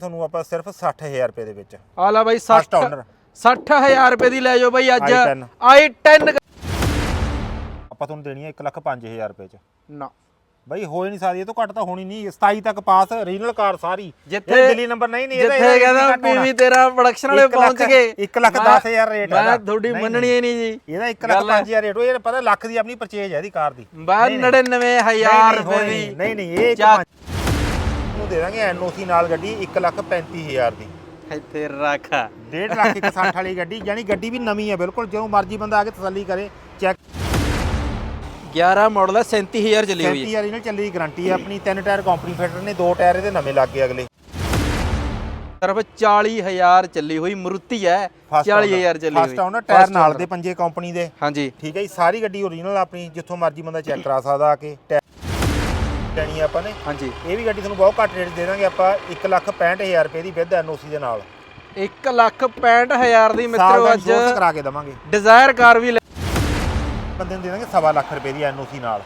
ਤੁਹਾਨੂੰ ਆਪਾਂ ਸਿਰਫ 60000 ਰੁਪਏ ਦੇ ਵਿੱਚ। ਆ ਲੈ ਬਾਈ First 60 owner। 60000 ਰੁਪਏ ਦੀ ਲੈ ਜਾਓ ਬਾਈ ਅੱਜ। I10 i10 ਆਪਾਂ ਤੁਹਾਨੂੰ ਦੇਣੀ ਹੈ 1 ਲੱਖ 5000 ਰੁਪਏ ਚ। ਨਾ। ਬਈ ਹੋ ਹੀ ਨਹੀਂ ਸਕਦੀ ਇਹ ਤੋਂ ਘੱਟ ਤਾਂ ਹੋਣੀ ਨਹੀਂ। 27 ਤੱਕ ਪਾਸ ਰੀਜਨਲ ਕਾਰ ਸਾਰੀ। ਜਿੱਥੇ- ਦਿੱਲੀ ਨੰਬਰ ਨਹੀਂ ਨਹੀਂ ਇਹਦਾ ਜਿੱਥੇ ਕਹਿੰਦਾ ਪੀਵੀ ਤੇਰਾ ਪ੍ਰੋਡਕਸ਼ਨ ਵਾਲੇ ਇੱਕ ਲੱਖ- ਪਹੁੰਚ ਗਏ। ਇੱਕ ਲੱਖ ਮੈਂ- ਦਸ ਹਜ਼ਾਰ rate ਮੈਂ। ਤੁਹਾਡੀ ਨਹੀਂ, ਮੰਨਣੀ ਹੀ ਨਹੀਂ ਜੀ। ਇਹਦਾ 1 ਲੱਖ ਗੱਲ ਹੈ। 5000 ਰੇਟ ਉਹ ਇਹ ਪਤਾ ਲੱਖ ਦੀ ਆਪਣੀ ਪਰਚੇਜ ਹੈ ਇਹਦੀ ਕਾਰ ਦੀ। ਬਾ ਨਹੀਂ, ਨਹੀਂ। 99000 ਨਹੀਂ, ਰੁਪਏ ਹੋਣੀ ਦੀ। ਨਹੀਂ, ਨਹੀਂ ਨਹੀਂ ਇਹ ਇੱਕ ਚੱਕ। ਦੇ ਦਾਂਗੇ ਐਨਓਸੀ ਨਾਲ ਗੱਡੀ 1 ਲੱਖ 35000 ਦੀ। ਇੱਥੇ ਰੱਖ। 1.5 ਲੱਖ 160 ਵਾਲੀ ਗੱਡੀ ਯਾਨੀ ਗੱਡੀ ਵੀ ਨਵੀਂ ਹੈ ਬਿਲਕੁਲ ਜਦੋਂ ਮਰਜ਼ੀ ਬੰਦਾ ਆ ਕੇ ਤਸੱਲੀ ਕਰੇ ਚੈੱਕ 11 ਮਾਡਲ ਹੈ 37000 ਚੱਲੀ ਹੋਈ ਹੈ। 35000 ਇਹਨਾਂ ਚੱਲੀ ਗਾਰੰਟੀ ਹੈ ਆਪਣੀ ਤਿੰਨ ਟਾਇਰ ਕੰਪਨੀ ਫਿਟਰ ਨੇ ਦੋ ਟਾਇਰ ਇਹਦੇ ਨਵੇਂ ਲੱਗ ਗਏ ਅਗਲੇ। ਸਿਰਫ 40000 ਚੱਲੀ ਹੋਈ ਮਰੂਤੀ ਹੈ 40000 ਚੱਲੀ ਹੋਈ। ਫਸਟ ਆਉਣਾ ਟਾਇਰ ਨਾਲ ਦੇ ਪੰਜੇ ਕੰਪਨੀ ਦੇ। ਹਾਂਜੀ। ਠੀਕ ਹੈ ਜੀ ਸਾਰੀ ਗੱਡੀ ਓਰੀਜਨਲ ਆਪਣੀ ਜਿੱਥੋਂ ਮਰਜ਼ੀ ਬੰਦਾ ਚੈੱਕ ਕਰਾ ਸਕਦਾ ਆ ਕੇ ਟਾਇਰ ਲੈਣੀ ਹੈ ਆਪਾਂ ਨੇ। ਹਾਂਜੀ। ਇਹ ਵੀ ਗੱਡੀ ਤੁਹਾਨੂੰ ਬਹੁਤ ਘੱਟ ਰੇਟ ਦੇ ਦਾਂਗੇ ਆਪਾਂ 165000 ਰੁਪਏ ਦੀ ਵਿਦ ਐਨਓਸੀ ਦੇ ਨਾਲ। 1 ਲੱਖ 65000 ਦੀ ਸਾਲ ਮਿੱਤਰੋ ਦਾ ਅੱਜ ਕਰਾ ਕੇ ਦਵਾਂਗੇ। ਡਿਜ਼ਾਇਰ ਕਾਰ ਵੀ ਲੈ- ਬੰਦੇ ਨੂੰ ਦੇ ਦਾਂਗੇ ਸਵਾ ਲੱਖ ਰੁਪਏ ਦੀ ਐਨਓਸੀ ਨਾਲ।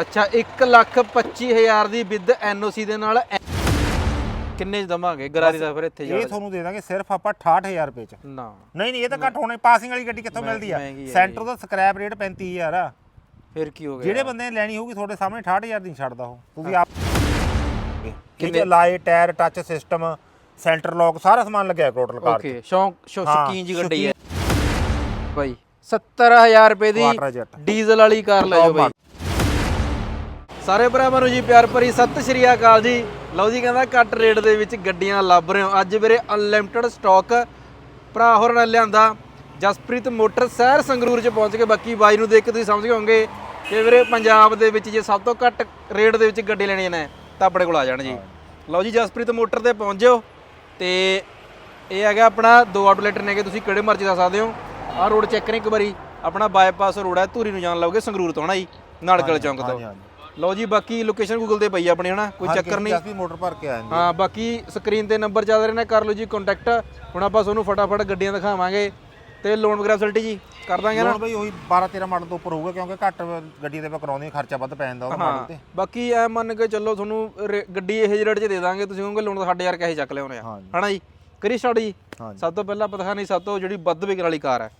ਅੱਛਾ 1 ਲੱਖ 25000 ਦੀ ਵਿਦ ਐਨਓਸੀ ਦੇ ਨਾਲ ਐ- ਕਿੰਨੇ ਚ ਦਵਾਂਗੇ? ਗਰਾਰੀ ਦਾ ਫਿਰ ਇੱਥੇ ਇਹ ਜਾ ਤੁਹਾਨੂੰ ਦੇ ਦਾਂਗੇ ਸਿਰਫ ਆਪਾਂ 68000 ਰੁਪਏ ਚ। ਨਾ। ਨਹੀਂ ਨਹੀਂ ਇਹ ਤਾਂ ਘੱਟ ਹੋਣੇ ਪਾਸਿੰਗ ਵਾਲੀ ਗੱਡੀ ਕਿੱਥੋਂ ਮਿਲਦੀ ਆ? ਮਹਿੰਗੀ ਹੈ ਸੈਂਟਰ ਦਾ ਸਕ੍ਰੈਪ ਰੇਟ 35000 ਆ। ਫਿਰ ਕੀ ਹੋ ਗਿਆ? ਜਿਹੜੇ ਬੰਦੇ ਨੇ ਲੈਣੀ ਹੋਊਗੀ ਤੁਹਾਡੇ ਸਾਹਮਣੇ 68000 ਦੀ ਨਹੀਂ ਛੱਡਦਾ ਉਹ। ਤੁਸੀਂ ਆਪ ਕਿੰਨੇ- ਲਾਏ tyre touch system centre lock ਸਾਰਾ ਸਮਾਨ ਲੱਗਿਆ ਟੋਟਲ ਕਾਰ ਓਕੇ ਸ਼ੌਂਕ ਸ਼ੌਕੀਨ ਜੀ ਗੱਡੀ ਹੈ। ਬਾਈ 70000 ਰੁਪਏ ਦੀ ਡੀਜ਼ਲ ਵਾਲੀ ਕਾਰ ਲੈ ਜਾਓ ਬਾਈ। ਸਾਰੇ ਭਰਾਵਾਂ ਨੂੰ ਜੀ ਪਿਆਰ ਭਰੀ ਸਤਿ ਸ਼੍ਰੀ ਅਕਾਲ ਜੀ। ਲਓ ਜੀ ਕਹਿੰਦਾ ਘੱਟ ਰੇਟ ਦੇ ਵਿੱਚ ਗੱਡੀਆਂ ਲੱਭ ਰਹੇ ਹੋ। ਅੱਜ ਵੀਰੇ ਅਨਲਿਮਟਿਡ ਸਟਾਕ ਭਰਾ ਹੋਰ ਨੇ ਲਿਆਂਦਾ। ਜਸਪ੍ਰੀਤ ਮੋਟਰ ਸ਼ਹਿਰ ਸੰਗਰੂਰ ਚ ਪਹੁੰਚ ਕੇ। ਬਾਕੀ ਬਾਈ ਨੂੰ ਦੇਖ ਕੇ ਤੁਸੀਂ ਸਮਝ ਗਏ ਹੋਵੋਗੇ। ਕਿ ਵੀਰੇ ਪੰਜਾਬ ਦੇ ਵਿੱਚ ਜੇ ਸਭ ਤੋਂ ਘੱਟ ਰੇਟ ਦੇ ਵਿੱਚ ਗੱਡੀ ਲੈਣੀ ਨੇ ਤਾਂ ਆਪਣੇ ਕੋਲ ਆ ਜਾਣ ਜੀ। ਲਓ ਜੀ ਜਸਪ੍ਰੀਤ ਮੋਟਰ ਤੇ ਪਹੁੰਚ ਜਾਓ ਤੇ ਇਹ ਹੈਗਾ ਆਪਣਾ ਦੋ ਆਊਟਲੈਟ ਨੇਗੇ ਤੁਸੀਂ ਕਿਹੜੇ ਮਰਜ਼ੀ ਦਾ ਸਕਦੇ ਹੋ। ਆਹ ਰੋਡ ਚੈੱਕ ਕਰੀ ਇੱਕ ਵਾਰੀ। ਆਪਣਾ ਬਾਈਪਾਸ ਰੋਡ ਹੈ ਧੂਰੀ ਨੂੰ ਜਾਣ ਲਓਗੇ ਸੰਗਰੂਰ ਤੋਂ ਹਨਾ ਜੀ ਨਾੜਕਲ ਚੌਂਕ ਤੋਂ। ਲਓ ਜੀ ਬਾਕੀ ਲੋਕੇਸ਼ਨ ਗੂਗਲ ਤੇ ਪਈ ਆ ਆਪਣੀ ਹਨਾ ਕੋਈ ਚੱਕਰ ਨਹੀਂ। ਜਸਪੀ ਮੋਟਰ ਭਰ ਕੇ ਆ ਜਾਂਦੀ ਹਾਂ ਬਾਕੀ ਸਕਰੀਨ ਤੇ ਨੰਬਰ ਚੱਲ ਰਹੇ ਨੇ ਕਰ ਲਓ ਜੀ ਕੰਟੈਕਟ ਹੁਣ ਆਪਾਂ ਤੁਹਾਨੂੰ ਫਟਾਫਟ ਗੱਡੀਆਂ ਦਿਖਾਵਾਂਗੇ। ਤੇ ਲੋਨ ਵਗੈਰਾ ਫੈਸਿਲਿਟੀ ਜੀ? ਕਰ ਦਾਂਗੇ ਨਾ? ਬਈ ਉਹੀ 12 13 ਮਾਡਲ ਤੋਂ ਉੱਪਰ ਹੋਊਗਾ ਕਿਉਂਕਿ ਘੱਟ ਗੱਡੀ ਤੇ ਆਪਾਂ ਕਰਾਉਂਦੇ ਹਾਂ, ਖਰਚਾ ਵੱਧ ਪੈ ਜਾਂਦਾ ਉਹ ਮਾਡਲ ਤੇ। ਬਾਕੀ ਐ ਮੰਨ ਕੇ ਚੱਲੋ ਤੁਹਾਨੂੰ ਰੇ- ਗੱਡੀ ਇਹ ਰੇਟ 'ਚ ਦੇ ਦਾਂਗੇ ਤੁਸੀਂ ਕਹੋਗੇ ਲੋਨ ਤਾਂ ਸਾਡੇ ਯਾਰ ਕਹੇ ਚੱਕ ਲਿਆਉਣੇ ਆ। ਹਾਂਜੀ। ਹਨਾ ਜੀ? ਕਰੀ ਸਟਾਰਟ ਜੀ? ਹਾਂਜੀ। ਸਭ ਤੋਂ ਪਹਿਲਾਂ ਪਤਾ ਨਹੀਂ ਸਭ ਤੋਂ ਜਿਹੜੀ ਵੱਧ ਵਿਕਣ ਵਾਲੀ ਕਾਰ ਹੈ।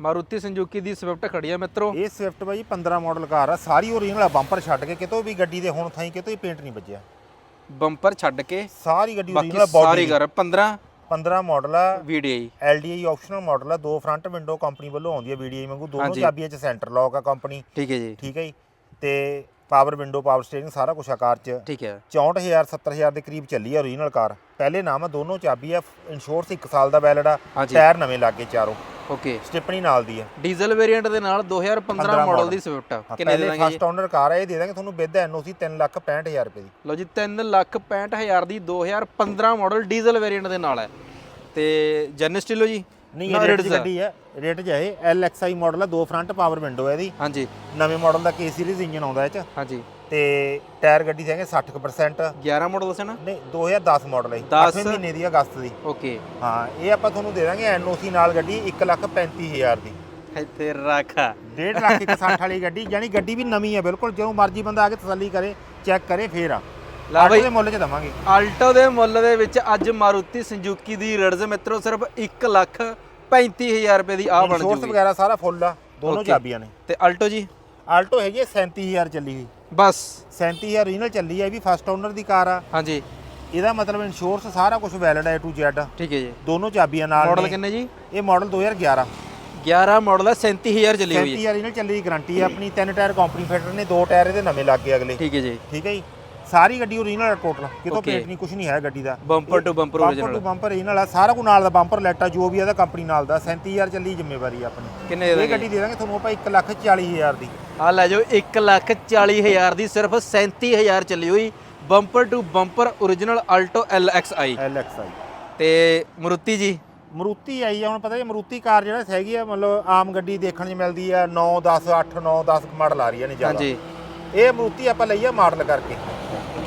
ਮਾਰੂਤੀ ਸੰਜੂਕੀ ਦੀ ਸਵਿਫਟ ਖੜੀ ਹੈ ਮਿੱਤਰੋ। ਇਹ ਸਵਿਫਟ ਬਾਈ 15 ਮਾਡਲ ਕਾਰ ਆ ਸਾਰੀ ਓਰੀਜਨਲ ਆ ਬੰਪਰ ਛੱਡ ਕੇ ਕਿਤੋਂ ਵੀ ਗੱਡੀ ਦੇ ਹੁਣ ਥਾਈ ਕਿਤੋਂ ਹੀ ਪੇਂਟ ਨਹੀਂ ਵੱਜਿਆ। ਬੰਪਰ ਛੱਡ ਕੇ ਸਾਰੀ ਗੱਡੀ ਬਾਕੀ ਓਰੀਜਨਲ ਸਾਰੀ ਬਾਡੀ ਕਰ 15 15 ਮਾਡਲ ਆ ਵੀਡੀਆਈ LDI ਆਪਸ਼ਨਲ ਮਾਡਲ ਆ ਦੋ ਫਰੰਟ ਵਿੰਡੋ ਕੰਪਨੀ ਵੱਲੋਂ ਆਉਂਦੀ ਹੈ VDI ਵਾਂਗੂ। ਦੋਨੋਂ ਹਾਂਜੀ। ਚਾਬੀਆਂ 'ਚ ਸੈਂਟਰ ਲੌਕ ਆ ਕੰਪਨੀ ਠੀਕ ਹੈ ਜੀ। ਠੀਕ ਹੈ ਜੀ। ਤੇ ਪਾਵਰ ਵਿੰਡੋ ਪਾਵਰ ਸਟੀਅਰਿੰਗ ਸਾਰਾ ਕੁਝ ਆ ਕਾਰ 'ਚ। ਠੀਕ ਹੈ। 64000 70000 ਦੇ ਕਰੀਬ ਚੱਲੀ ਆ ਓਰੀਜਨਲ ਕਾਰ। ਪਹਿਲੇ ਨਾਮ ਆ ਦੋਨੋਂ ਚਾਬੀ ਆ ਇੰਸ਼ੋਰੈਂਸ 1 ਸਾਲ ਦਾ ਵੈਲਿਡ ਆ। ਟਾਇਰ ਨਵੇਂ ਲੱਗੇ ਚਾਰੋਂ। ਓਕੇ। ਸਟਿਪਣੀ ਨਾਲ ਦੀ ਆ। ਡੀਜ਼ਲ ਵੇਰੀਐਂਟ ਦੇ ਨਾਲ 2015 ਮਾਡਲ ਦੀ ਸਵਿਫਟ ਹਾਂ, ਕਿੰਨੇ ਦੇ ਦਾਂਗੇ ਫਸਟ ਓਨਰ ਕਾਰ ਆ ਇਹ ਦੇ ਦਾਂਗੇ ਤੁਹਾਨੂੰ ਵਿਦ ਐਨਓਸੀ 365000 ਰੁਪਏ ਦੀ। ਲਓ ਜੀ 365000 ਦੀ 2015 ਮਾਡਲ ਡੀਜ਼ਲ ਵੇਰੀਐਂਟ ਦੇ ਨਾਲ ਹੈ। ਤੇ ਜੈਨ ਸਟੀਲੋ ਜੀ। ਨਹੀਂ ਇਹ ਰੇਟ ਆ। ਗੱਡੀ ਹੈ ਰੇਟ ਚ ਇਹ। LXI ਮਾਡਲ ਆ ਦੋ ਫਰੰਟ ਪਾਵਰ ਵਿੰਡੋ ਹੈ ਇਹਦੀ। ਹਾਂਜੀ। ਨਵੇਂ ਮਾਡਲ ਦਾ K ਸੀਰੀਜ਼ ਇੰਜਨ ਆਉਂਦਾ ਇਹ ਚ। ਹਾਂਜੀ। ਤੇ ਟਾਇਰ ਗੱਡੀ ਦੇ ਹੈਗੇ 60% 11 ਮਾਡਲ ਦੱਸਿਆ ਨਾ? ਨਹੀਂ 2010 ਮਾਡਲ ਹੈ 10 8ਵੇਂ ਮਹੀਨੇ ਦੀ ਅਗਸਤ ਦੀ। ਓਕੇ। ਹਾਂ ਇਹ ਆਪਾਂ ਤੁਹਾਨੂੰ ਦੇ ਦਾਂਗੇ ਐਨਓਸੀ ਨਾਲ ਗੱਡੀ 135000 ਦੀ। ਇੱਥੇ ਰੱਖ। 1.5 ਲੱਖ 160 ਵਾਲੀ ਗੱਡੀ ਯਾਨੀ ਗੱਡੀ ਵੀ ਨਵੀਂ ਹੈ ਬਿਲਕੁਲ ਜਦੋਂ ਮਰਜ਼ੀ ਬੰਦਾ ਆ ਕੇ ਤਸੱਲੀ ਕਰੇ ਚੈੱਕ ਕਰੇ ਫੇਰ ਆ। ਲਾ ਬਈ। ਦੇ ਮੁੱਲ 'ਚ ਦਵਾਂਗੇ। ਆਲਟੋ ਦੇ ਮੁੱਲ ਦੇ ਵਿੱਚ ਅੱਜ ਮਾਰੂਤੀ ਸੰਜੂਕੀ ਦੀ ਰੇਟਸ ਮਿੱਤਰੋ ਸਿਰਫ 1 ਲੱਖ 35000 ਰੁਪਏ ਦੀ ਆ ਬਣ ਜੂਗੀ। ਵਗੈਰਾ ਸਾਰਾ ਫੁੱਲ ਆ ਦੋਨੋਂ. ਚਾਬੀਆਂ ਨੇ। ਤੇ ਆਲਟੋ ਜੀ? ਆਲਟੋ ਹੈਗੀ ਹੈ 37000 ਚੱਲੀ ਹੋਈ। ਬਸ। 37000 ਓਰੀਜਨਲ ਚੱਲੀ ਹੈ ਇਹ ਵੀ ਫਸਟ ਓਨਰ ਦੀ ਕਾਰ ਆ। ਹਾਂਜੀ। ਇਹਦਾ ਮਤਲਬ ਇੰਸ਼ੋਰੈਂਸ ਸਾਰਾ ਕੁਝ ਵੈਲਿਡ ਹੈ to Z ਠੀਕ ਹੈ ਜੀ। ਦੋਨੋਂ ਚਾਬੀਆਂ ਨਾਲ ਮਾਡਲ ਕਿੰਨੇ ਜੀ? ਇਹ ਮਾਡਲ 2011 11 ਮਾਡਲ ਹੈ 37000 ਚੱਲੀ ਹੋਈ ਹੈ। 37000 ਓਰੀਜਨਲ ਚੱਲੀ ਦੀ ਗਾਰੰਟੀ ਹੈ ਆਪਣੀ। ਤਿੰਨ ਟਾਇਰ ਕੰਪਨੀ ਫਿਟਰ ਨੇ ਦੋ ਟਾਇਰ ਇਹਦੇ ਨਵੇਂ ਲੱਗੇ ਅਗਲੇ। ਠੀਕ ਹੈ ਜੀ। ਠੀਕ ਹੈ ਜੀ? ਸਾਰੀ ਗੱਡੀ ਓਰੀਜਨਲ ਟੋਟਲ ਕਿਤੋਂ Okay. ਪੇਂਟ ਨਹੀਂ ਕੁਝ ਨਹੀਂ ਹੈ ਗੱਡੀ ਦਾ। Bumper to bumper bumper to original bumper original ਆ। ਸਾਰਾ ਕੁਝ ਨਾਲ ਦਾ ਬੰਪਰ ਲੈਟਾ ਜੋ ਵੀ ਇਹਦਾ ਕੰਪਨੀ ਨਾਲ ਦਾ। 37000 ਚੱਲੀ ਜ਼ਿੰਮੇਵਾਰੀ ਆਪਣੀ। ਕਿੰਨੇ ਦੇ ਇਹ ਗੱਡੀ ਦੇ ਦਾਂਗੇ ਤੁਹਾਨੂੰ ਆਪਾਂ 140000 ਦੀ। ਆ ਲੈ ਜਾਓ 1 ਲੱਖ 40000 ਦੀ ਸਿਰਫ 37000 ਚੱਲੀ ਹੋਈ। Bumper to bumper origignal Alto LXI LXI ਤੇ ਮਰੂਤੀ ਜੀ? ਮਰੂਤੀ ਆਈ ਆ ਹੁਣ ਪਤਾ ਜੀ ਮਰੂਤੀ ਕਾਰ ਜਿਹੜਾ ਹੈਗੀ ਆ ਮਤਲਬ ਆਮ ਗੱਡੀ ਦੇਖਣ 'ਚ ਮਿਲਦੀ ਆ 9 10 8 9 10 ਮਾਡਲ ਆ ਰਹੀਆਂ ਨੇ ਜ਼ਿਆਦਾ ਹਾਂਜੀ। ਇਹ ਮਰੂਤੀ ਆਪਾਂ ਲਈ ਆ ਮਾਡਲ ਕਰਕੇ।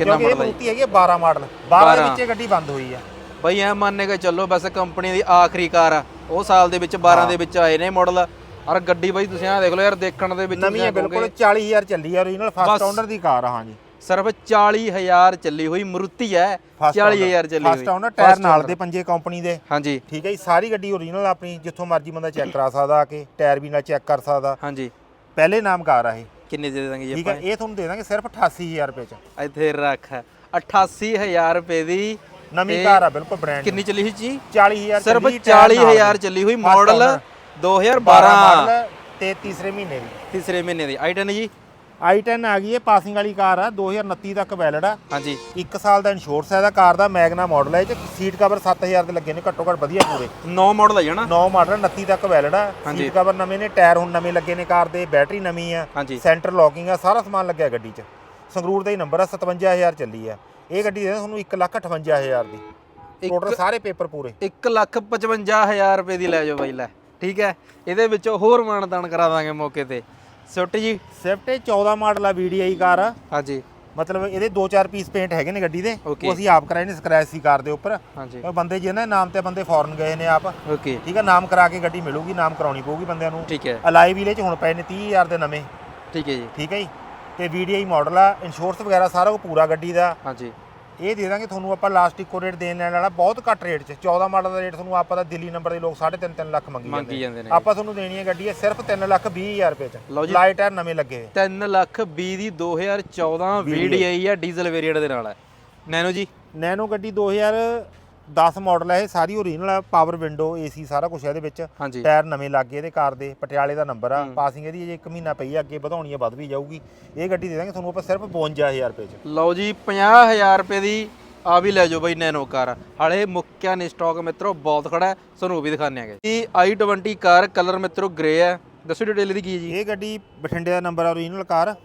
ਕਿੰਨਾ ਕਿਉਂਕਿ ਇਹ ਮਾਡਲ ਹੈ ਮਰੂਤੀ ਹੈਗੀ ਆ 12 ਮਾਡਲ। 12 ਦੇ 12 ਵਿੱਚ ਇਹ ਗੱਡੀ ਬੰਦ ਹੋਈ ਆ। ਬਈ ਐ ਮੰਨ ਕੇ ਚੱਲੋ ਬਸ ਕੰਪਨੀ ਦੀ ਆਖਰੀ ਕਾਰ ਆ। ਉਹ ਸਾਲ ਦੇ ਵਿੱਚ 12 ਦੇ ਵਿੱਚ ਆਏ ਨੇ ਮਾਡਲ। ਔਰ ਗੱਡੀ ਬਈ ਤੁਸੀਂ ਆ ਦੇਖ ਲਓ ਯਾਰ ਦੇਖਣ ਦੇ ਵਿੱਚ ਨਵੀਂ ਹੈ ਬਿਲਕੁਲ। ਕਹੋਗੇ 40000 ਚੱਲੀ ਆ ਓਰੀਜਨਲ ਫਸਟ। ਓਨਰ ਦੀ ਕਾਰ ਆ ਹਾਂਜੀ ਸਿਰਫ 40000 ਚੱਲੀ ਹੋਈ ਮਰੂਤੀ ਹੈ। 40000 ਚੱਲੀ ਹੋਈ। ਫਸਟ ਆਉਣਾ ਟਾਇਰ ਨਾਲ ਦੇ ਪੰਜੇ ਕੰਪਨੀ ਦੇ। ਹਾਂਜੀ ਠੀਕ ਹੈ ਜੀ ਸਾਰੀ ਗੱਡੀ ਓਰੀਜਨਲ ਆਪਣੀ ਜਿੱਥੋਂ ਮਰਜ਼ੀ ਬੰਦਾ ਚੈੱਕ ਕਰਾ ਸਕਦਾ ਆ ਕੇ ਟਾਇਰ ਵੀ ਨਾਲ ਚੈੱਕ ਕਰ ਸਕਦਾ। ਹਾਂਜੀ ਪਹਿਲੇ ਨਾਮ ਕਾਰ ਆ ਇਹ। ਕਿੰਨੇ ਦੇ ਦਾਂਗੇ ਜੀ ਠੀਕ ਹੈ ਇਹ ਤੁਹਾਨੂੰ ਦੇ ਦਾਂਗੇ ਸਿਰਫ 88000 ਰੁਪਏ ਚ। ਆਪਾਂ ਇੱਥੇ ਰੱਖ। 88000 ਰੁਪਏ ਦੀ ਨਵੀਂ ਕਾਰ ਆ ਬਿਲਕੁਲ ਬ੍ਰਾਂਡ ਕਿੰਨੀ ਚੱਲੀ ਸੀ ਜੀ? 40000 ਸਿਰਫ ਚੱਲੀ, ਟਾਇਰ ਨਾਲ 40000 ਦੇ। ਚੱਲੀ ਹੋਈ ਮਾਡਲ owner, 2012 ਮਾਡਲ ਤੇ ਤੀਸਰੇ ਮਹੀਨੇ ਦੀ। ਤੀਸਰੇ ਮਹੀਨੇ ਦੀ। I10 ਜੀ। I10 ਆ ਗਈ ਹੈ ਪਾਸਿੰਗ ਵਾਲੀ ਕਾਰ ਆ 2029 ਤੱਕ ਵੈਲਿਡ ਆ। ਹਾਂਜੀ। 1 ਸਾਲ ਦਾ ਇੰਸ਼ੋਰੈਂਸ ਹੈ ਇਹਦਾ ਕਾਰ ਦਾ ਮੈਗਨਾ ਮਾਡਲ ਹੈ ਇਹ ਚ ਸੀਟ ਕਵਰ 7000 ਦੇ ਲੱਗੇ ਨੇ ਘੱਟੋ ਘੱਟ ਵਧੀਆ ਪੂਰੇ। 9 ਮਾਡਲ ਹੈ ਜਣਾ 9 ਮਾਡਲ 29 ਤੱਕ ਵੈਲਿਡ ਆ। ਹਾਂਜੀ। ਸੀਟ ਕਵਰ ਨਵੇਂ ਨੇ ਟਾਇਰ ਹੁਣ ਨਵੇਂ ਲੱਗੇ ਨੇ ਕਾਰ ਦੇ ਬੈਟਰੀ ਨਵੀਂ ਆ ਹਾਂਜੀ। ਸੈਂਟਰ ਲੌਕਿੰਗ ਆ ਸਾਰਾ ਸਮਾਨ ਲੱਗਿਆ ਗੱਡੀ 'ਚ। ਸੰਗਰੂਰ ਦਾ ਹੀ ਨੰਬਰ ਆ 57000 ਚੱਲੀ ਆ। ਇਹ ਗੱਡੀ ਦੇ ਤੁਹਾਨੂੰ 158000 ਦੀ। ਟੋਟਲ ਸਾਰੇ ਪੇਪਰ ਪੂਰੇ। 155000 ਰੁਪਏ ਦੀ ਲੈ ਜਾਓ ਬਾਈ ਲੈ। ਠੀਕ ਹੈ? ਇਹਦੇ ਵਿੱਚੋਂ ਹੋਰ ਮਾਨਦਾਨ ਕਰਾ ਦਾਂਗੇ ਮੌਕੇ ਤੇ। ਸਵਿਫਟ ਜੀ? ਸਵਿਫਟ 14 ਮਾਡਲ ਆ VDI ਕਾਰ। ਆ ਹਾਂਜੀ। ਮਤਲਬ ਇਹਦੇ 2-4 ਪੀਸ ਪੇਂਟ ਹੈਗੇ ਨੇ ਗੱਡੀ ਦੇ. ਉਹ ਅਸੀਂ ਆਪ ਕਰਾਏ ਨੇ ਸਕ੍ਰੈਚ ਸੀ ਕਾਰ ਦੇ ਉੱਪਰ। ਹਾਂਜੀ। ਉਹ ਬੰਦੇ ਜਿਹਨਾਂ ਨਾਮ ਤੇ ਬੰਦੇ ਫੋਰਨ ਗਏ ਨੇ ਆਪ। ਓਕੇ ਠੀਕ ਆ ਨਾਮ ਕਰਾ ਕੇ ਗੱਡੀ ਮਿਲੂਗੀ ਨਾਮ ਕਰਾਉਣੀ ਪਊਗੀ ਬੰਦਿਆਂ ਨੂੰ। ਠੀਕ ਹੈ। ਅਲਾਈ ਵੀਲੇ 'ਚ ਹੁਣ ਪਏ ਨੇ 30000 ਦੇ ਨਵੇਂ। ਠੀਕ ਹੈ ਜੀ। ਠੀਕ ਹੈ ਜੀ? ਤੇ VDI ਮਾਡਲ ਆ ਇੰਸ਼ੋਰੈਂਸ ਵਗੈਰਾ ਸਾਰਾ ਕੁਝ ਪੂਰਾ ਗੱਡੀ ਦਾ। ਹਾਂਜੀ। ਇਹ ਦੇ ਦਾਂਗੇ ਤੁਹਾਨੂੰ ਆਪਾਂ ਲਾਸਟ ਇੱਕੋ ਰੇਟ ਦੇਣ ਲੈਣ ਵਾਲਾ ਬਹੁਤ ਘੱਟ ਰੇਟ 'ਚ। 14 ਮਾਡਲ ਦਾ ਰੇਟ ਤੁਹਾਨੂੰ ਆਪਾਂ ਦਾ ਦਿੱਲੀ ਨੰਬਰ ਦੇ ਲੋਕ 3.5 3 ਲੱਖ ਮੰਗੀ ਜਾਂਦੇ ਨੇ। ਆਪਾਂ ਤੁਹਾਨੂੰ ਦੇਣੀ ਹੈ ਗੱਡੀ ਸਿਰਫ 3 ਲੱਖ 20 ਹਜ਼ਾਰ ਰੁਪਏ 'ਚ। ਲਾਈਟ ਟਾਇਰ ਨਵੇਂ ਲੱਗੇ ਹੋਏ। 3 ਲੱਖ 20 ਦੀ 2014 VDI ਆ ਡੀਜ਼ਲ ਵੇਰੀਐਂਟ ਦੇ ਨਾਲ ਹੈ। ਨੈਨੋ ਜੀ? ਨੈਨੋ ਗੱਡੀ 2010 ਮਾਡਲ ਹੈ ਇਹ ਸਾਰੀ ਓਰੀਜਨਲ ਹੈ ਪਾਵਰ ਵਿੰਡੋ ਏਸੀ ਸਾਰਾ ਕੁਝ ਇਹਦੇ ਵਿੱਚ। ਹਾਂਜੀ। ਟਾਇਰ ਨਵੇਂ ਲੱਗੇ ਇਹਦੇ ਕਾਰ ਦੇ ਪਟਿਆਲੇ ਦਾ ਨੰਬਰ ਆ। ਪਾਸਿੰਗ ਇਹਦੀ ਜੇ 1 ਮਹੀਨਾ ਪਈ ਆ ਅੱਗੇ ਵਧਾਉਣੀ ਆ ਵੱਧ ਵੀ ਜਾਊਗੀ। ਇਹ ਗੱਡੀ ਦੇ ਦਾਂਗੇ ਤੁਹਾਨੂੰ ਆਪਾਂ ਸਿਰਫ 52000 ਰੁਪਏ 'ਚ। ਲਓ ਜੀ 50000 ਰੁਪਏ ਦੀ ਆ ਵੀ ਲੈ ਜਾਓ ਬਾਈ ਨੈਨੋ ਕਾਰ। ਹਾਲੇ ਮੁੱਕਿਆ ਨਹੀਂ ਸਟਾਕ ਮਿੱਤਰੋ ਬਹੁਤ ਖੜਾ ਹੈ ਤੁਹਾਨੂੰ ਉਹ ਵੀ ਦਿਖਾਣੇ ਆਗੇ ਜੀ i20 ਕਾਰ ਕਲਰ ਮਿੱਤਰੋ ਗ੍ਰੇ ਹੈ। ਦੱਸੋ ਡਿਟੇਲ ਦੀ ਕੀ ਹੈ ਜੀ? ਇਹ ਗੱਡੀ ਬਠਿੰਡੇ ਦਾ ਨੰਬਰ ਆ ਓਰੀਜਨਲ ਕਾਰ।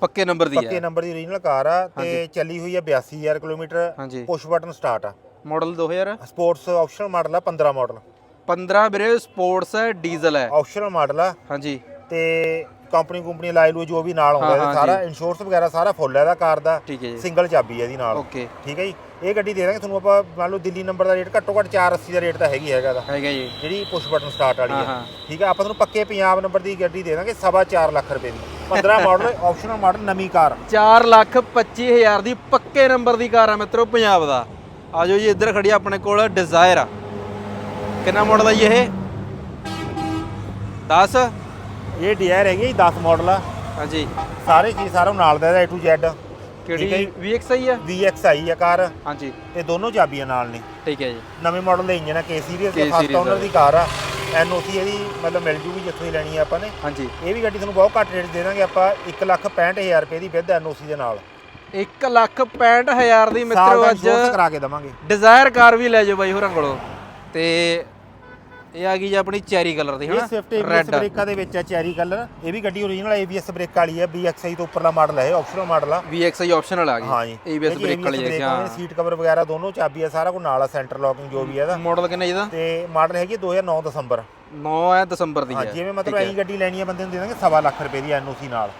ਪੱਕੇ ਨੰਬਰ ਦੀ ਪੱਕੇ ਹੈ ਨੰਬਰ ਦੀ ਓਰੀਜਨਲ ਕਾਰ ਆ ਤੇ ਚੱਲੀ ਹੋਈ ਆ 82000 ਕਿਲੋਮੀਟਰ। ਹਾਂਜੀ। ਪੁਸ਼ ਬਟਨ ਸਟਾਰਟ ਆ। ਮਾਡਲ 2000 ਸਪੋਰਟਸ ਆਪਸ਼ਨਲ ਮਾਡਲ ਆ 15 ਮਾਡਲ। 15 ਵੀਰੇ ਸਪੋਰਟਸ ਹੈ ਡੀਜ਼ਲ ਹੈ। ਆਪਸ਼ਨਲ ਮਾਡਲ ਆ। ਹਾਂਜੀ। ਤੇ ਕੰਪਨੀ ਕੁੰਪਨੀ ਲਾਈ ਲੂ ਜੋ ਵੀ ਨਾਲ ਆਉਂਦਾ ਇਹਦੇ ਸਾਰਾ ਇੰਸ਼ੋਰੈਂਸ ਵਗੈਰਾ ਸਾਰਾ ਫੁੱਲ ਹੈ ਇਹਦਾ ਕਾਰ ਦਾ। ਸਿੰਗਲ ਚਾਬੀ ਹੈ ਇਹਦੀ ਨਾਲ। ਓਕੇ ਠੀਕ ਹੈ ਜੀ? ਇਹ ਗੱਡੀ ਦੇ ਦਾਂਗੇ ਤੁਹਾਨੂੰ ਆਪਾਂ ਮੰਨ ਲਓ ਦਿੱਲੀ ਨੰਬਰ ਦਾ ਰੇਟ ਘੱਟੋ ਘੱਟ 480 ਦਾ ਰੇਟ ਤਾਂ ਹੈਗੀ ਹੈਗਾ ਦਾ ਹੈਗਾ ਜੀ। ਜਿਹੜੀ ਪੁਸ਼ ਬਟਨ ਸਟਾਰਟ ਵਾਲੀ ਹਾਂ ਠੀਕ ਹੈ? ਆਪਾਂ ਤੁਹਾਨੂੰ ਪੱਕੇ ਪੰਜਾਬ ਨੰਬਰ ਦੀ ਗੱਡੀ ਦੇ ਦਾਂਗੇ ਸਵਾ ਚਾਰ ਲੱਖ ਰੁਪਏ ਦੀ। 15 ਮਾਡਲ ਆਪਸ਼ਨਲ ਮਾਡਲ ਨਵੀਂ ਕਾਰ। 4 ਲੱਖ 25000 ਦੀ ਪੱਕੇ ਨੰਬਰ ਦੀ ਕਾਰ ਆ ਮਿੱਤਰੋ ਪੰਜਾਬ ਦਾ। ਆਜੋ ਜੀ ਇੱਧਰ ਖੜੀ ਆ ਆਪਣੇ ਕੋਲ ਡਿਜ਼ਾਇਰ ਆ। ਕਿੰਨਾ ਮਾਡਲ ਆ ਜੀ ਇਹ? 10 ਇਹ ਡੀਆਰ ਹੈਗੀ ਜੀ 10 ਮਾਡਲ ਆ। ਹਾਂਜੀ। ਸਾਰੇ ਚੀਜ਼ ਸਾਰਾ ਨਾਲ ਦਾ A to Z ਕਿਹੜੀ? ਜੀ। VXI ਆ VXI ਆ ਕਾਰ। ਹਾਂਜੀ। ਤੇ ਦੋਨੋਂ ਚਾਬੀਆਂ ਨਾਲ ਨੇ। ਠੀਕ ਹੈ ਜੀ। ਨਵੇਂ ਮਾਡਲ ਦੇ ਇੰਜਨ ਆ K ਸੀਰੀਜ਼ ਦੇ ਫਸਟ ਓਨਰ ਦਾ। ਕਾਰ ਆ। ਐਨਓਸੀ ਇਹਦੀ ਮਤਲਬ ਮਿਲ ਜੂਗੀ ਜਿੱਥੋਂ ਹੀ ਲੈਣੀ ਆ ਆਪਾਂ ਨੇ। ਹਾਂਜੀ। ਇਹ ਵੀ ਗੱਡੀ ਤੁਹਾਨੂੰ ਬਹੁਤ ਘੱਟ ਰੇਟ ਦੇ ਦਾਂਗੇ ਆਪਾਂ 165000 ਰੁਪਏ ਦੀ ਵਿਦ ਐਨਓਸੀ ਦੇ ਨਾਲ। 1 ਲੱਖ 65000 ਦੀ ਸਾਲ ਮਿੱਤਰੋ ਦਾ ਅੱਜ ਇੰਸ਼ੋਰੈਂਸ ਕਰਾ ਕੇ ਦਵਾਂਗੇ। ਡਿਜ਼ਾਇਰ ਕਾਰ ਵੀ ਲੈ ਜਾਓ ਬਾਈ ਹੋਰਾਂ ਕੋਲੋਂ। ਤੇ ਇਹ ਆ ਗਈ ਜੀ ਆਪਣੀ ਚੈਰੀ ਕਲਰ ਦੀ ਇਹ ਹਨਾ? ਸਵਿਫਟ ABS ਰੈੱਡ ਬ੍ਰੇਕਾਂ ਦੇ ਵਿੱਚ ਆ ਚੈਰੀ ਕਲਰ ਇਹ ਵੀ ਗੱਡੀ ਓਰੀਜਨਲ ABS ਬ੍ਰੇਕ ਵਾਲੀ ਹੈ BXI ਤੋਂ ਉੱਪਰਲਾ ਮਾਡਲ ਹੈ ਇਹ ਆਪਸ਼ਨਲ ਮਾਡਲ ਆ। VXI ਆਪਸ਼ਨਲ ਆ ਗਈ। ਹਾਂ ਜੀ। ABS ਬ੍ਰੇਕ ਵਾਲੀ ਹੈ। ਹਾਂ ਸੀਟ ਕਵਰ ਵਗੈਰਾ ਦੋਨੋਂ ਚਾਬੀ ਆ ਸਾਰਾ ਕੁਝ ਨਾਲ ਆ ਸੈਂਟਰ ਲੌਕਿੰਗ ਜੋ ਵੀ ਹੈ ਇਹਦਾ। ਮਾਡਲ ਕਿੰਨਾ ਜੀ ਇਹਦਾ? ਤੇ ਮਾਡਲ ਹੈਗੀ 2009 ਦਸੰਬਰ। 9 ਹੈ ਦਸੰਬਰ ਦੀ ਹਾਂ ਹੈ। ਜਿਵੇਂ ਮਤਲਬ ਐਂ ਗੱਡੀ ਲੈਣੀ ਹੈ ਬੰਦੇ ਨੂੰ ਦੇ ਦਾਂਗੇ ਸਵਾ ਲੱਖ ਰੁਪਏ ਦੀ ਐਨਓਸੀ ਨਾਲ।